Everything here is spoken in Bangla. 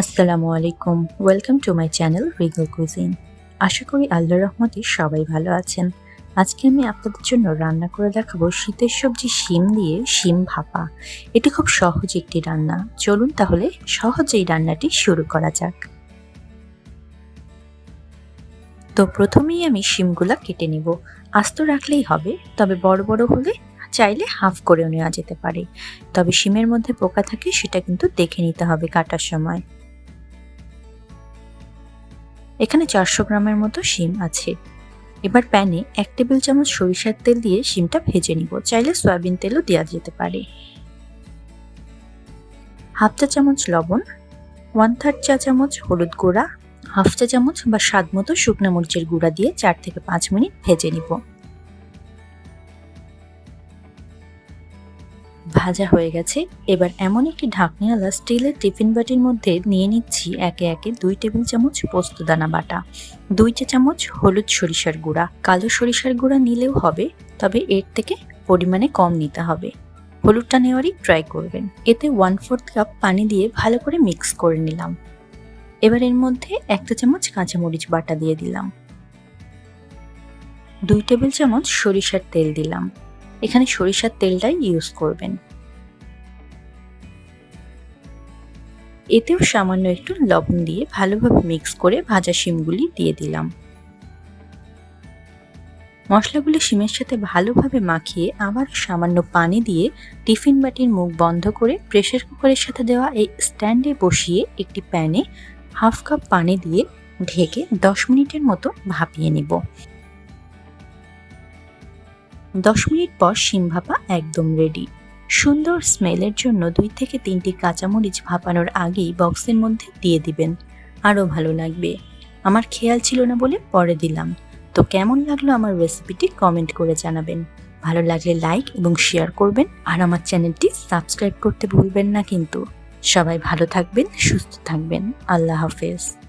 আসসালামু আলাইকুম। Welcome to my channel regal cuisine আশা করি আল্লাহ রহমতে সবাই ভালো আছেন। আজকে আমি আপনাদের জন্য রান্না করে দেখাবো শীতের সবজি শিম দিয়ে শিম ভাপা। এটি খুব সহজ একটি রান্না। চলুন তাহলে সহজেই রান্নাটি শুরু করা যাক। তো প্রথমেই আমি শিমগুলা কেটে নিব। আস্ত রাখলেই হবে, তবে বড় বড় হলে চাইলে হাফ করেও নেওয়া যেতে পারে। তবে শিমের মধ্যে পোকা থাকে, সেটা কিন্তু দেখে নিতে হবে কাটার সময়। এখানে চারশো গ্রামের মতো শিম আছে। এবার প্যানে এক টেবিল চামচ সরিষার তেল দিয়ে শিমটা ভেজে নিব। চাইলে সয়াবিন তেলও দেওয়া যেতে পারে। হাফ চা চামচ লবণ ওয়ান থার্ড চা চামচ হলুদ গুঁড়া, হাফ চা চামচ বা স্বাদ মতো শুকনো মরিচের গুঁড়া দিয়ে চার থেকে পাঁচ মিনিট ভেজে নিব। ভাজা হয়ে গেছে। এবার এমন একটি ঢাকনিওয়ালা স্টিলের টিফিন বাটির মধ্যে নিয়ে নিচ্ছি একে একে দুই টেবিল চামচ পোস্তদানা বাটা, দুই চা চামচ হলুদ সরিষার গুঁড়া। কালো সরিষার গুঁড়া নিলেও হবে, তবে এর থেকে পরিমাণে কম নিতে হবে। হলুদটা নেওয়ারই ট্রাই করবেন। এতে ওয়ান ফোর্থ কাপ পানি দিয়ে ভালো করে মিক্স করে নিলাম। এবার এর মধ্যে একটা চামচ কাঁচামরিচ বাটা দিয়ে দিলাম। দুই টেবিল চামচ সরিষার তেল দিলাম। এখানে সরিষার তেলটাই ইউজ করবেন। এতেও সামান্য একটু লবণ দিয়ে ভালোভাবে মিক্স করে ভাজা শিমগুলি দিয়ে দিলাম। মশলাগুলি শিমের সাথে ভালোভাবে মাখিয়ে আবার সামান্য পানি দিয়ে টিফিন বাটির মুখ বন্ধ করে প্রেশার কুকারের সাথে দেওয়া এই স্ট্যান্ডে বসিয়ে একটি প্যানে হাফ কাপ পানি দিয়ে ঢেকে দশ মিনিটের মতো ভাপিয়ে নিব। দশ মিনিট পর শিম ভাপা একদম রেডি সুন্দর স্মেলের জন্য দুই থেকে তিনটি কাঁচামরিচ ভাপানোর আগেই বক্সের মধ্যে দিয়ে দিবেন। আরও ভালো লাগবে। আমার খেয়াল ছিল না বলে পরে দিলাম। তো কেমন লাগল আমার রেসিপিটি কমেন্ট করে জানাবেন। ভালো লাগলে লাইক এবং শেয়ার করবেন আর আমার চ্যানেলটি সাবস্ক্রাইব করতে ভুলবেন না কিন্তু। সবাই ভালো থাকবেন, সুস্থ থাকবেন। আল্লাহ হাফেজ।